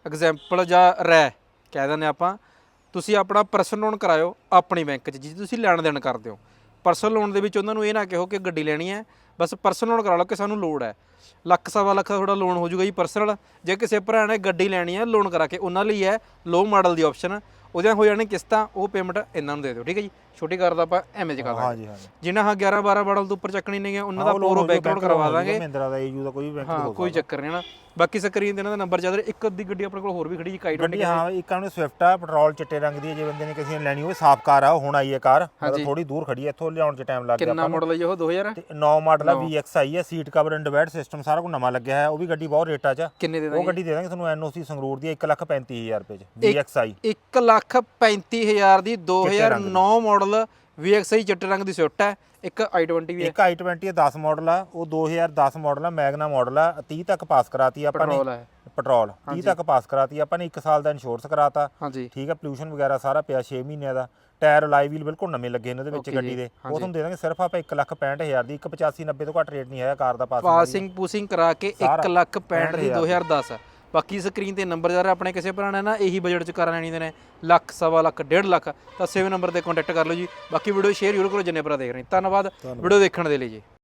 ਐਗਜ਼ਾਮਪਲ ਜਾਂ ਰੈ ਕਹਿ ਦਿੰਦੇ ਆਪਾਂ। ਤੁਸੀਂ ਆਪਣਾ ਪਰਸਨਲ ਲੋਨ ਕਰਾਇਓ ਆਪਣੀ ਬੈਂਕ 'ਚ ਜਿੱਥੇ ਤੁਸੀਂ ਲੈਣ ਦੇਣ ਕਰਦੇ ਹੋ। ਪਰਸਨਲ ਲੋਨ ਦੇ ਵਿੱਚ ਉਹਨਾਂ ਨੂੰ ਇਹ ਨਾ ਕਹੋ ਕਿ ਗੱਡੀ ਲੈਣੀ ਹੈ, ਬਸ ਪਰਸਨਲ ਲੋਨ ਕਰਾ ਲਓ ਕਿ ਸਾਨੂੰ ਲੋੜ ਹੈ। ਲੱਖ ਸਵਾ ਲੱਖ ਦਾ ਤੁਹਾਡਾ ਲੋਨ ਹੋ ਜਾਊਗਾ ਜੀ ਪਰਸਨਲ ਜੇ ਕਿਸੇ ਭਰਾ ਨੇ ਗੱਡੀ ਲੈਣੀ ਹੈ ਲੋਨ ਕਰਾ ਕੇ ਉਹਨਾਂ ਲਈ ਹੈ ਲੋ ਮਾਡਲ ਦੀ ਆਪਸ਼ਨ ਉਹਦੀਆਂ ਹੋ ਜਾਣੀ ਕਿਸ਼ਤਾਂ ਉਹ ਪੇਮੈਂਟ ਇਹਨਾਂ ਨੂੰ ਦੇ ਦਿਓ ਠੀਕ ਹੈ ਜੀ? ਛੋਟੀ ਕਾਰ ਦਾ ਆਪਾਂ ਐਵੇਂ ਚ ਕਰ ਦਾਂਗੇ। ਹਾਂਜੀ ਹਾਂਜੀ। ਜਿਨ੍ਹਾਂ ਹਾਂ 11 12 ਮਾਡਲ ਤੋਂ ਉੱਪਰ ਚੱਕਣੀ ਨਹੀਂ ਹੈ ਉਹਨਾਂ ਦਾ ਪੂਰਾ ਬੈਕਗ੍ਰਾਉਂਡ ਕਰਵਾ ਦਾਂਗੇ। ਮਹਿੰਦਰਾ ਦਾ ਏਯੂ ਦਾ ਕੋਈ ਵੀ ਬੈਂਕ ਹਾਂ ਕੋਈ ਚੱਕਰ ਨਹੀਂ ਨਾ। ਬਾਕੀ ਸਕਰੀਨ ਤੇ ਇਹਨਾਂ ਦਾ ਨੰਬਰ ਚੱਲ ਰਿਹਾ ਇੱਕ ਅੱਧੀ ਗੱਡੀ ਆਪਣੇ ਕੋਲ ਹੋਰ ਵੀ ਖੜੀ ਜੀ ਕਾਈ ਗੱਡੀ ਹਾਂ ਇੱਕ ਆਉਣੀ ਸਵਿਫਟ ਆ ਪੈਟਰੋਲ ਚਿੱਟੇ ਰੰਗ ਦੀ ਹੈ ਜੇ ਬੰਦੇ ਨੇ ਕਿਸੇ ਨੇ ਲੈਣੀ ਹੋਵੇ ਸਾਫ਼ ਕਾਰ ਆ ਹੁਣ ਆਈ ਹੈ ਕਾਰ ਥੋੜੀ ਦੂਰ ਖੜੀ ਹੈ ਇੱਥੋਂ ਲਿਆਉਣ 'ਚ ਟਾਈਮ ਲੱਗ ਗਿਆ ਕਿੰਨਾ ਮਾਡਲ ਹੈ ਜੀ ਉਹ 2000 ਤੇ 9 ਮਾਡਲ ਆ VXI ਹੈ seat cover and bed system ਸਾਰਾ ਕੁਝ ਨਵਾਂ ਲੱਗਿਆ ਹੈ ਉਹ ਵੀ ਗੱਡੀ ਬਹੁਤ ਰੇਟਾਂ 'ਚ। ਆ। ਕਿੰਨੇ ਦੇ ਉਹ ਗੱਡੀ ਦੇ ਦਾਂਗੇ ਤੁਹਾਨੂੰ NOC ਸੰਗਰੂਰ ਦੀ 135000 ਰੁਪਏ 'ਚ VXI 1 ਲੱਖ 35000 ਦੀ 2009 ਮਾਡਲ VXI ਚਿੱਟੇ ਰੰਗ ਦੀ ਸਵਿਫਟ ਹੈ ਇੱਕ i20 ਵੀ ਹੈ। ਇੱਕ i20 ਹੈ 10 ਮਾਡਲ ਆ ਉਹ 2010 ਮਾਡਲ ਆ ਮੈਗਨਾ ਮਾਡਲ ਆ 30 ਤੱਕ ਪਾਸ ਕਰਾਤੀ ਆਪਾਂ ਨੇ। ਪੈਟਰੋਲ ਹੈ ਪੈਟਰੋਲ 30 ਤੱਕ ਪਾਸ ਕਰਾਤੀ ਆਪਾਂ ਨੇ 1 ਸਾਲ ਦਾ ਇੰਸ਼ੋਰੈਂਸ ਕਰਾਤਾ। ਹਾਂਜੀ। ਠੀਕ ਹੈ ਪੋਲੂਸ਼ਨ ਵਗੈਰਾ ਸਾਰਾ ਪਿਆ 6 ਮਹੀਨਿਆਂ ਦਾ। ਟਾਇਰ ਲਾਈ ਵੀਲ ਬਿਲਕੁਲ ਨਵੇਂ ਲੱਗੇ ਇਹਨਾਂ ਦੇ ਵਿੱਚ Okay ਗੱਡੀ ਦੇ। ਉਹ ਤੁਹਾਨੂੰ ਦੇ ਦਾਂਗੇ ਸਿਰਫ ਆਪਾਂ 1 ਲੱਖ 65000 ਦੀ 185 90 ਤੋਂ ਘੱਟ ਰੇਟ ਨਹੀਂ ਹੈਗਾ ਕਾਰ ਦਾ ਪਾਸ ਪਾਸਿੰਗ ਪੂਸਿੰਗ ਕਰਾ ਕੇ 1 ਸਾਰਾ। ਲੱਖ 65 ਦੀ 2010 ਬਾਕੀ ਸਕਰੀਨ ਤੇ ਨੰਬਰ ਜਾ ਰਿਹਾ ਆਪਣੇ ਕਿਸੇ ਭਰਾ ਨੇ ਨਾ ਇਹੀ ਬਜਟ ਚ ਕਰ ਲੈਣੀ ਦੇ ਨੇ ਲੱਖ ਸਵਾ ਲੱਖ ਡੇਢ ਲੱਖ ਤਾਂ ਸੇਵ ਨੰਬਰ ਤੇ ਕੰਟੈਕਟ ਕਰ ਲਓ ਜੀ। ਬਾਕੀ ਵੀਡੀਓ ਸ਼ੇਅਰ ਜ਼ਰੂਰ ਕਰੋ ਜਿੰਨੇ ਭਰਾ ਦੇਖ ਰਹੇ। ਧੰਨਵਾਦ। ਵੀਡੀਓ ਦੇਖਣ ਦੇ ਲਈ ਜੀ।